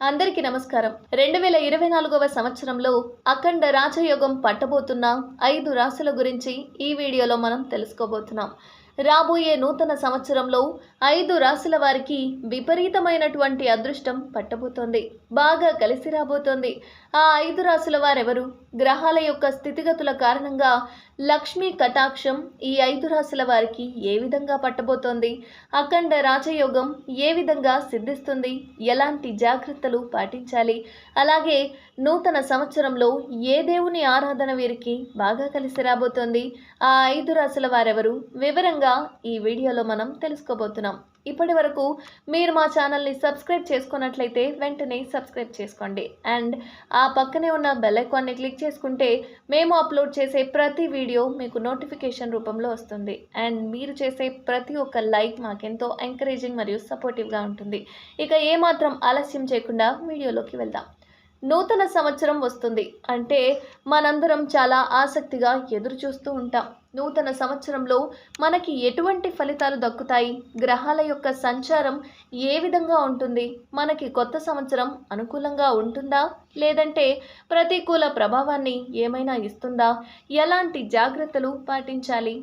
అందరికీ నమస్కారం. రెండు వేల ఇరవై నాలుగవ సంవత్సరంలో అఖండ రాజయోగం పట్టబోతున్న ఐదు రాశుల గురించి ఈ వీడియోలో మనం తెలుసుకోబోతున్నాం. రాబోయే నూతన సంవత్సరంలో ఐదు రాశుల వారికి విపరీతమైనటువంటి అదృష్టం పట్టబోతోంది. బాగా కలిసి రాబోతోంది. ఆ ఐదు రాశుల వారెవరు? గ్రహాల యొక్క స్థితిగతుల కారణంగా లక్ష్మీ కటాక్షం ఈ ఐదు రాశుల వారికి ఏ విధంగా పట్టబోతోంది? అఖండ రాజయోగం ఏ విధంగా సిద్ధిస్తుంది? ఎలాంటి జాగ్రత్తలు పాటించాలి? అలాగే నూతన సంవత్సరంలో ఏ దేవుని ఆరాధన వీరికి బాగా కలిసి రాబోతోంది? ఆ ఐదు రాశుల వారెవరు? వివరంగా ఈ వీడియోలో మనం తెలుసుకోబోతున్నాం. ఇప్పటి వరకు మీరు మా ఛానల్ని సబ్స్క్రైబ్ చేసుకున్నట్లయితే వెంటనే సబ్స్క్రైబ్ చేసుకోండి. అండ్ ఆ పక్కనే ఉన్న బెల్ ఐకాన్ని క్లిక్ చేసుకుంటే మేము అప్లోడ్ చేసే ప్రతి వీడియో మీకు నోటిఫికేషన్ రూపంలో వస్తుంది. అండ్ మీరు చేసే ప్రతి ఒక్క లైక్ మాకెంతో ఎంకరేజింగ్ మరియు సపోర్టివ్గా ఉంటుంది. ఇక ఏమాత్రం ఆలస్యం చేయకుండా వీడియోలోకి వెళ్దాం. నూతన సంవత్సరం వస్తుంది. అంటే మనందరం చాలా ఆసక్తిగా ఎదురు చూస్తూ ఉంటాం. నూతన సంవత్సరంలో మనకి ఎటువంటి ఫలితాలు దక్కుతాయి? గ్రహాల యొక్క సంచారం ఏ విధంగా ఉంటుంది? మనకి కొత్త సంవత్సరం అనుకూలంగా ఉంటుందా? లేదంటే ప్రతికూల ప్రభావాన్ని ఏమైనా ఇస్తుందా? ఎలాంటి జాగ్రత్తలు పాటించాలి?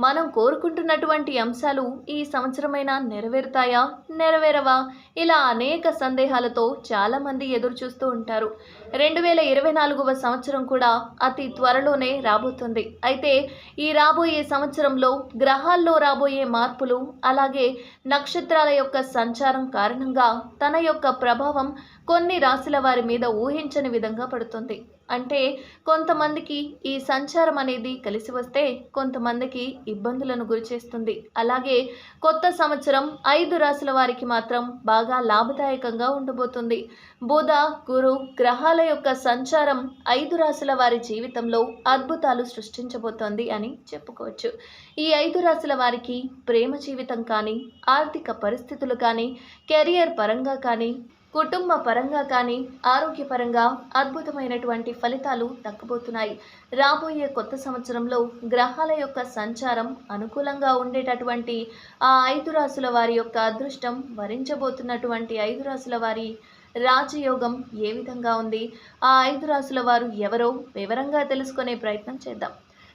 మనం కోరుకుంటున్నటువంటి అంశాలు ఈ సంవత్సరమైనా నెరవేరుతాయా? నెరవేరవా? ఇలా అనేక సందేహాలతో చాలామంది ఎదురు చూస్తూ ఉంటారు. రెండు వేల ఇరవై నాలుగవ సంవత్సరం కూడా అతి త్వరలోనే రాబోతుంది. అయితే ఈ రాబోయే సంవత్సరంలో గ్రహాల్లో రాబోయే మార్పులు అలాగే నక్షత్రాల యొక్క సంచారం కారణంగా తన యొక్క ప్రభావం కొన్ని రాశుల వారి మీద ఊహించని విధంగా పడుతుంది. అంటే కొంతమందికి ఈ సంచారం అనేది కలిసి వస్తే కొంతమందికి ఇబ్బందులను గురిచేస్తుంది అలాగే కొత్త సంవత్సరం ఐదు రాశుల వారికి మాత్రం బాగా లాభదాయకంగా ఉండబోతుంది. బుధ గురు గ్రహాల యొక్క సంచారం ఐదు రాశుల వారి జీవితంలో అద్భుతాలు సృష్టించబోతోంది అని చెప్పుకోవచ్చు. ఈ ఐదు రాశుల వారికి ప్రేమ జీవితం కానీ ఆర్థిక పరిస్థితులు కానీ కెరియర్ పరంగా కానీ కుటుంబ పరంగా కానీ ఆరోగ్యపరంగా అద్భుతమైనటువంటి ఫలితాలు దక్కబోతున్నాయి. రాబోయే కొత్త సంవత్సరంలో గ్రహాల యొక్క సంచారం అనుకూలంగా ఉండేటటువంటి ఆ ఐదు రాశుల వారి యొక్క అదృష్టం వరించబోతున్నటువంటి ఐదు రాశుల వారి రాజయోగం ఏ విధంగా ఉంది? ఆ ఐదు రాశుల వారు ఎవరో వివరంగా తెలుసుకునే ప్రయత్నం చేద్దాం.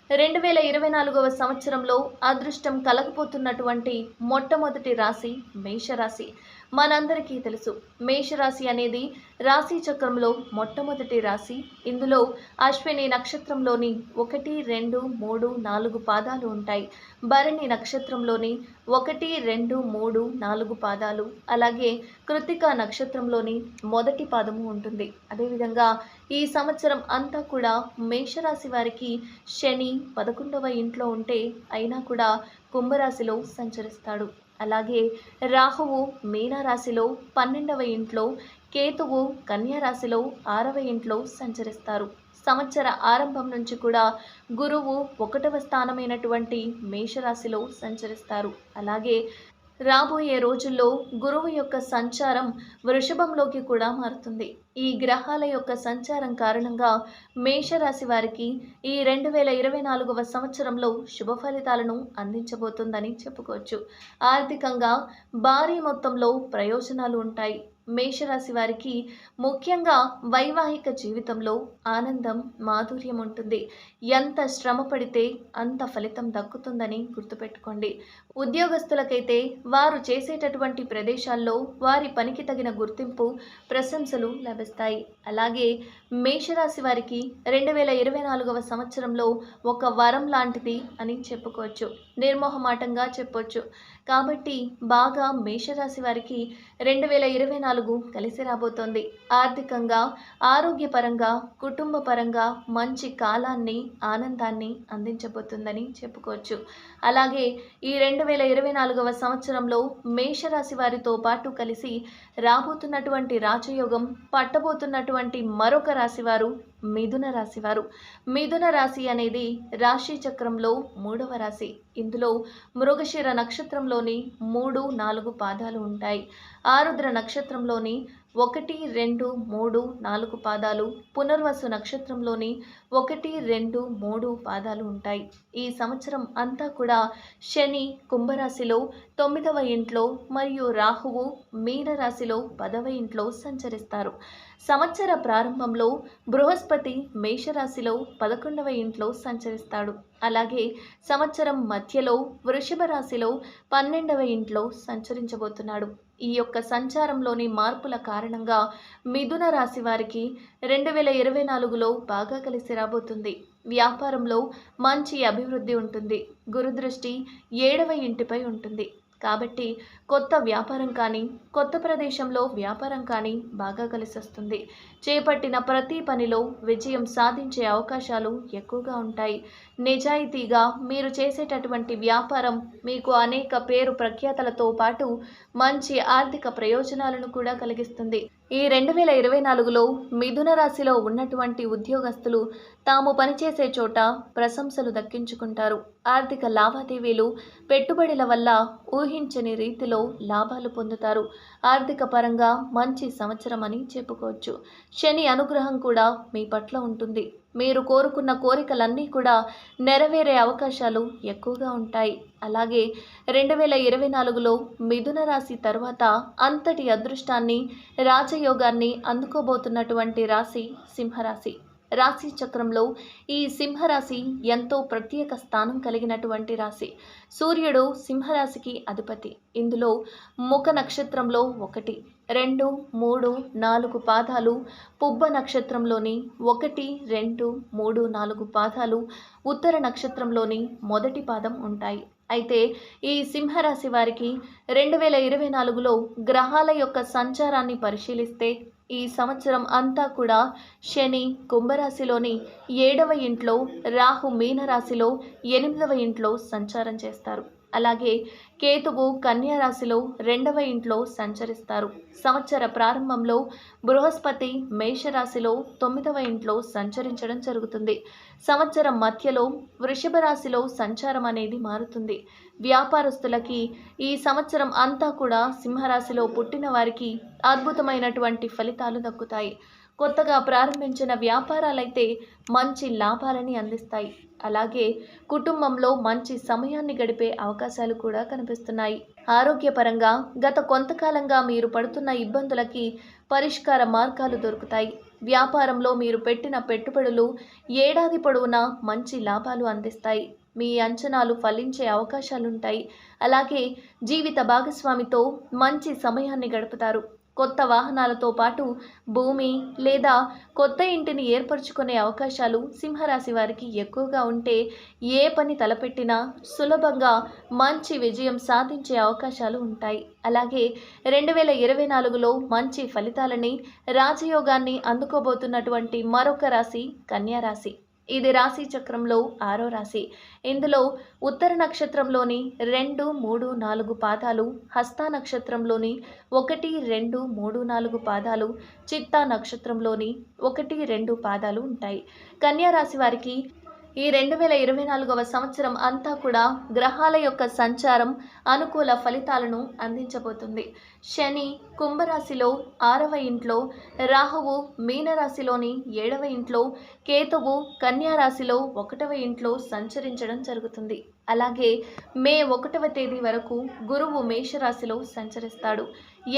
రెండు వేల ఇరవై నాలుగవ సంవత్సరంలో అదృష్టం కలగబోతున్నటువంటి మొట్టమొదటి రాశి మేషరాశి. మనందరికీ తెలుసు. మేషరాశి అనేది రాశి చక్రంలో మొట్టమొదటి రాశి. ఇందులో అశ్విని నక్షత్రంలోని ఒకటి రెండు మూడు నాలుగు పాదాలు ఉంటాయి. భరణి నక్షత్రంలోని ఒకటి రెండు మూడు నాలుగు పాదాలు. అలాగే కృతిక నక్షత్రంలోని మొదటి పాదము ఉంటుంది. అదేవిధంగా ఈ సంవత్సరం అంతా కూడా మేషరాశి వారికి శని పదకొండవ ఇంట్లో ఉంటే అయినా కూడా కుంభరాశిలో సంచరిస్తాడు. అలాగే రాహువు మీనరాశిలో పన్నెండవ ఇంట్లో కేతువు కన్యారాశిలో ఆరవ ఇంట్లో సంచరిస్తారు. సంవత్సర ఆరంభం నుంచి కూడా గురువు ఒకటవ స్థానమైనటువంటి మేషరాశిలో సంచరిస్తారు. అలాగే రాబోయే రోజుల్లో గురువు యొక్క సంచారం వృషభంలోకి కూడా మారుతుంది. ఈ గ్రహాల యొక్క సంచారం కారణంగా మేషరాశి వారికి ఈ రెండు వేల ఇరవై నాలుగవ సంవత్సరంలో శుభ ఫలితాలను అందించబోతుందని చెప్పుకోవచ్చు. ఆర్థికంగా భారీ మొత్తంలో ప్రయోజనాలు ఉంటాయి. మేషరాశి వారికి ముఖ్యంగా వైవాహిక జీవితంలో ఆనందం మాధుర్యం ఉంటుంది. ఎంత శ్రమ పడితే అంత ఫలితం దక్కుతుందని గుర్తుపెట్టుకోండి. ఉద్యోగస్తులకైతే వారు చేసేటటువంటి ప్రదేశాల్లో వారి పనికి తగిన గుర్తింపు ప్రశంసలు లభిస్తాయి. అలాగే మేషరాశి వారికి రెండు వేల ఇరవై నాలుగవ సంవత్సరంలో ఒక వరం లాంటిది అని చెప్పుకోవచ్చు. నిర్మోహమాటంగా చెప్పొచ్చు. కాబట్టి బాగా మేషరాశి వారికి రెండు వేల ఇరవై నాలుగు కలిసి రాబోతోంది. ఆర్థికంగా ఆరోగ్యపరంగా కుటుంబ పరంగా మంచి కాలాన్ని ఆనందాన్ని అందించబోతుందని చెప్పుకోవచ్చు. అలాగే ఈ రెండు వేల ఇరవై నాలుగవ సంవత్సరంలో మేషరాశి వారితో పాటు కలిసి రాబోతున్నటువంటి రాజయోగం పట్టబోతున్నటువంటి మరొక రాశివారు మిథున రాశివారు మిథున రాశి అనేది రాశి చక్రంలో మూడవ రాశి. ఇందులో మృగశిర నక్షత్రంలోని మూడు నాలుగు పాదాలు ఉంటాయి. ఆరుద్ర నక్షత్రంలోని ఒకటి రెండు మూడు నాలుగు పాదాలు పునర్వసు నక్షత్రంలోని ఒకటి రెండు మూడు పాదాలు ఉంటాయి. ఈ సంవత్సరం అంతా కూడా శని కుంభరాశిలో తొమ్మిదవ ఇంట్లో మరియు రాహువు మీనరాశిలో పదవ ఇంట్లో సంచరిస్తారు. సంవత్సర ప్రారంభంలో బృహస్పతి మేషరాశిలో పదకొండవ ఇంట్లో సంచరిస్తాడు. అలాగే సంవత్సరం మధ్యలో వృషభ రాశిలో పన్నెండవ ఇంట్లో సంచరించబోతున్నాడు. ఈ యొక్క సంచారంలోని మార్పుల కారణంగా మిథున రాశి వారికి రెండు వేల ఇరవై నాలుగులో బాగా కలిసి రాబోతుంది. వ్యాపారంలో మంచి అభివృద్ధి ఉంటుంది. గురుదృష్టి ఏడవ ఇంటిపై ఉంటుంది. కాబట్టి కొత్త వ్యాపారం కానీ కొత్త ప్రదేశంలో వ్యాపారం కానీ బాగా కలిసొస్తుంది. చేపట్టిన ప్రతి పనిలో విజయం సాధించే అవకాశాలు ఎక్కువగా ఉంటాయి. నిజాయితీగా మీరు చేసేటటువంటి వ్యాపారం మీకు అనేక పేరు ప్రఖ్యాతలతో పాటు మంచి ఆర్థిక ప్రయోజనాలను కూడా కలిగిస్తుంది. ఈ రెండు వేల ఇరవై నాలుగులో మిథున రాశిలో ఉన్నటువంటి ఉద్యోగస్తులు తాము పనిచేసే చోట ప్రశంసలు దక్కించుకుంటారు. ఆర్థిక లావాదేవీలు పెట్టుబడుల వల్ల ఊహించని రీతిలో లాభాలు పొందుతారు. ఆర్థిక పరంగా మంచి సంవత్సరం అని చెప్పుకోవచ్చు. శని అనుగ్రహం కూడా మీ పట్ల ఉంటుంది. మీరు కోరుకున్న కోరికలన్నీ కూడా నెరవేరే అవకాశాలు ఎక్కువగా ఉంటాయి. అలాగే రెండు వేల ఇరవై నాలుగులో మిథున రాశి తర్వాత అంతటి అదృష్టాన్ని రాజయోగాన్ని అందుకోబోతున్నటువంటి రాశి సింహరాశి. రాశి చక్రంలో ఈ సింహరాశి ఎంతో ప్రత్యేక స్థానం కలిగినటువంటి రాశి. సూర్యుడు సింహరాశికి అధిపతి. ఇందులో ముఖ నక్షత్రంలో ఒకటి రెండు మూడు నాలుగు పాదాలు పుబ్బ నక్షత్రంలోని ఒకటి రెండు మూడు నాలుగు పాదాలు ఉత్తర నక్షత్రంలోని మొదటి పాదం ఉంటాయి. అయితే ఈ సింహరాశి వారికి రెండు వేల ఇరవై నాలుగులో గ్రహాల యొక్క సంచారాన్ని పరిశీలిస్తే ఈ సంవత్సరం అంతా కూడా శని కుంభరాశిలోని ఏడవ ఇంట్లో రాహు మీనరాశిలో ఎనిమిదవ ఇంట్లో సంచారం చేస్తారు. అలాగే కేతువు కన్యారాశిలో రెండవ ఇంట్లో సంచరిస్తారు. సంవత్సర ప్రారంభంలో బృహస్పతి మేషరాశిలో తొమ్మిదవ ఇంట్లో సంచరించడం జరుగుతుంది. సంవత్సరం మధ్యలో వృషభ రాశిలో సంచారం అనేది మారుతుంది. వ్యాపారస్తులకి ఈ సంవత్సరం అంతా కూడా సింహరాశిలో పుట్టిన వారికి అద్భుతమైనటువంటి ఫలితాలు దక్కుతాయి. కొత్తగా ప్రారంభించిన వ్యాపారాలైతే మంచి లాభాలని అందిస్తాయి. అలాగే కుటుంబంలో మంచి సమయాన్ని గడిపే అవకాశాలు కూడా కనిపిస్తున్నాయి. ఆరోగ్యపరంగా గత కొంతకాలంగా మీరు పడుతున్న ఇబ్బందులకి పరిష్కార మార్గాలు దొరుకుతాయి. వ్యాపారంలో మీరు పెట్టిన పెట్టుబడులు ఏడాది పొడవునా మంచి లాభాలు అందిస్తాయి. మీ అంచనాలు ఫలించే అవకాశాలుంటాయి. అలాగే జీవిత భాగస్వామితో మంచి సమయాన్ని గడుపుతారు. కొత్త వాహనాలతో పాటు భూమి లేదా కొత్త ఇంటిని ఏర్పరచుకునే అవకాశాలు సింహరాశి వారికి ఎక్కువగా ఉంటే ఏ పని తలపెట్టినా సులభంగా మంచి విజయం సాధించే అవకాశాలు ఉంటాయి. అలాగే రెండు వేల ఇరవై నాలుగులో మంచి ఫలితాలని రాజయోగాన్ని అందుకోబోతున్నటువంటి మరొక రాశి కన్యారాశి ఇది రాశి చక్రంలో ఆరో రాశి. ఇందులో ఉత్తర నక్షత్రంలోని రెండు మూడు నాలుగు పాదాలు హస్త నక్షత్రంలోని ఒకటి రెండు మూడు నాలుగు పాదాలు చిత్తా నక్షత్రంలోని ఒకటి రెండు పాదాలు ఉంటాయి. కన్యా రాశి వారికి ఈ రెండు వేల ఇరవై నాలుగవ సంవత్సరం అంతా కూడా గ్రహాల యొక్క సంచారం అనుకూల ఫలితాలను అందించబోతుంది. శని కుంభరాశిలో ఆరవ ఇంట్లో రాహువు మీనరాశిలోని ఏడవ ఇంట్లో కేతువు కన్యారాశిలో ఒకటవ ఇంట్లో సంచరించడం జరుగుతుంది. అలాగే మే ఒకటవ తేదీ వరకు గురువు మేషరాశిలో సంచరిస్తాడు.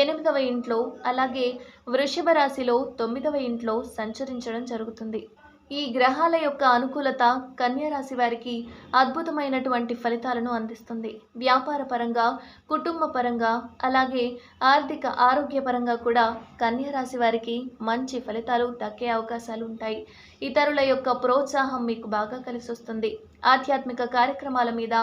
ఎనిమిదవ ఇంట్లో అలాగే వృషభ రాశిలో తొమ్మిదవ ఇంట్లో సంచరించడం జరుగుతుంది. ఈ గ్రహాల యొక్క అనుకూలత కన్యారాశి వారికి అద్భుతమైనటువంటి ఫలితాలను అందిస్తుంది. వ్యాపార పరంగా కుటుంబ పరంగా అలాగే ఆర్థిక ఆరోగ్యపరంగా కూడా కన్యారాశి వారికి మంచి ఫలితాలు దక్కే అవకాశాలు ఉంటాయి. ఇతరుల యొక్క ప్రోత్సాహం మీకు బాగా కలిసి వస్తుంది ఆధ్యాత్మిక కార్యక్రమాల మీద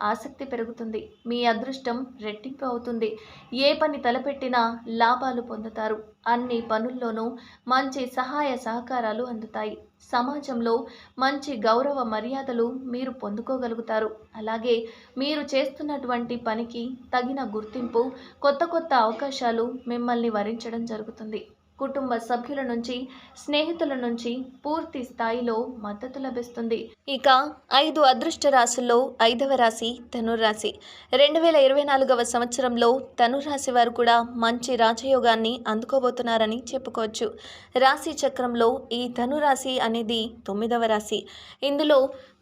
ఆసక్తి పెరుగుతుంది. మీ అదృష్టం రెట్టింపు అవుతుంది. ఏ పని తలపెట్టినా లాభాలు పొందుతారు. అన్ని పనుల్లోనూ మంచి సహాయ సహకారాలు అందుతాయి. సమాజంలో మంచి గౌరవ మర్యాదలు మీరు పొందుకోగలుగుతారు. అలాగే మీరు చేస్తున్నటువంటి పనికి తగిన గుర్తింపు కొత్త కొత్త అవకాశాలు మిమ్మల్ని వరించడం జరుగుతుంది. కుటుంబ సభ్యుల నుంచి స్నేహితుల నుంచి పూర్తి స్థాయిలో మద్దతు లభిస్తుంది. ఇక ఐదు అదృష్ట రాశుల్లో ఐదవ రాశి ధనుర్రాశి. రెండు వేల ఇరవై నాలుగవ సంవత్సరంలో ధనుర్రాశి వారు కూడా మంచి రాజయోగాన్ని అందుకోబోతున్నారని చెప్పుకోవచ్చు. రాశి చక్రంలో ఈ ధనురాశి అనేది తొమ్మిదవ రాశి. ఇందులో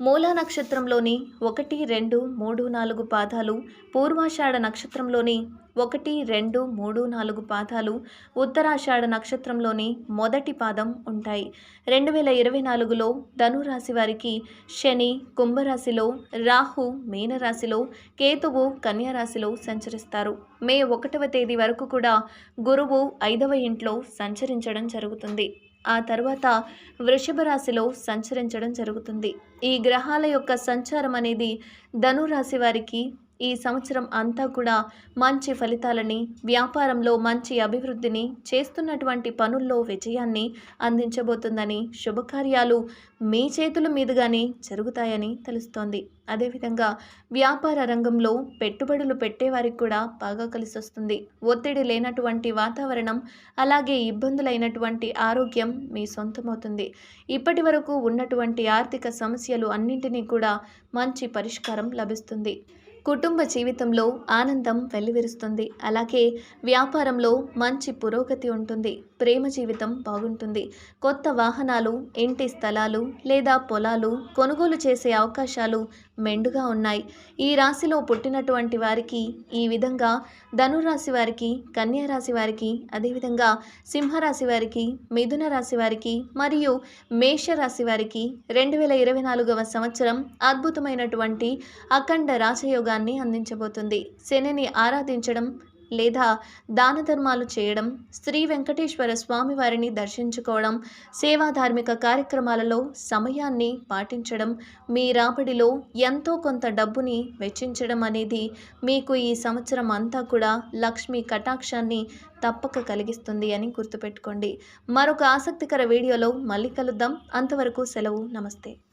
మూలా నక్షత్రంలోని ఒకటి రెండు మూడు నాలుగు పాదాలు పూర్వాషాఢ నక్షత్రంలోని ఒకటి రెండు మూడు నాలుగు పాదాలు ఉత్తరాషాఢ నక్షత్రంలోని మొదటి పాదం ఉంటాయి. రెండు వేల ఇరవై నాలుగులో ధనురాశి వారికి శని కుంభరాశిలో రాహు మీనరాశిలో కేతువు కన్యారాశిలో సంచరిస్తారు. మే ఒకటవ తేదీ వరకు కూడా గురువు ఐదవ ఇంట్లో సంచరించడం జరుగుతుంది. ఆ తర్వాత వృషభ రాశిలో సంచరించడం జరుగుతుంది. ఈ గ్రహాల యొక్క సంచారం అనేది ధనురాశి వారికి ఈ సంవత్సరం అంతా కూడా మంచి ఫలితాలని వ్యాపారంలో మంచి అభివృద్ధిని చేస్తున్నటువంటి పనుల్లో విజయాన్ని అందించబోతుందని శుభకార్యాలు మీ చేతుల మీదుగానే జరుగుతాయని తెలుస్తోంది. అదేవిధంగా వ్యాపార రంగంలో పెట్టుబడులు పెట్టేవారికి కూడా బాగా కలిసి వస్తుంది ఒత్తిడి లేనటువంటి వాతావరణం అలాగే ఇబ్బందులైనటువంటి ఆరోగ్యం మీ సొంతమవుతుంది. ఇప్పటి వరకు ఉన్నటువంటి ఆర్థిక సమస్యలు అన్నింటినీ కూడా మంచి పరిష్కారం లభిస్తుంది. కుటుంబ జీవితంలో ఆనందం వెల్లివిరుస్తుంది. అలాగే వ్యాపారంలో మంచి పురోగతి ఉంటుంది. ప్రేమ జీవితం బాగుంటుంది. కొత్త వాహనాలు ఇంటి స్థలాలు లేదా పొలాలు కొనుగోలు చేసే అవకాశాలు మెండుగా ఉన్నాయి. ఈ రాశిలో పుట్టినటువంటి వారికి ఈ విధంగా ధనురాశి వారికి కన్యారాశి వారికి అదేవిధంగా సింహరాశి వారికి మిథున రాశి వారికి మరియు మేషరాశి వారికి రెండు వేల ఇరవై నాలుగవ సంవత్సరం అద్భుతమైనటువంటి అఖండ యోగాన్ని అందించబోతుంది. శనిని ఆరాధించడం లేదా దాన ధర్మాలు చేయడం శ్రీ వెంకటేశ్వర స్వామి వారిని దర్శించుకోవడం సేవా ధార్మిక కార్యక్రమాలలో సమయాన్ని పాటించడం మీ రాబడిలో ఎంతో కొంత డబ్బుని వెచ్చించడం అనేది మీకు ఈ సంవత్సరం అంతా కూడా లక్ష్మీ కటాక్షాన్ని తప్పక కలిగిస్తుంది అని గుర్తుపెట్టుకోండి. మరొక ఆసక్తికర వీడియోలో మళ్ళీ కలుద్దాం. అంతవరకు సెలవు. నమస్తే.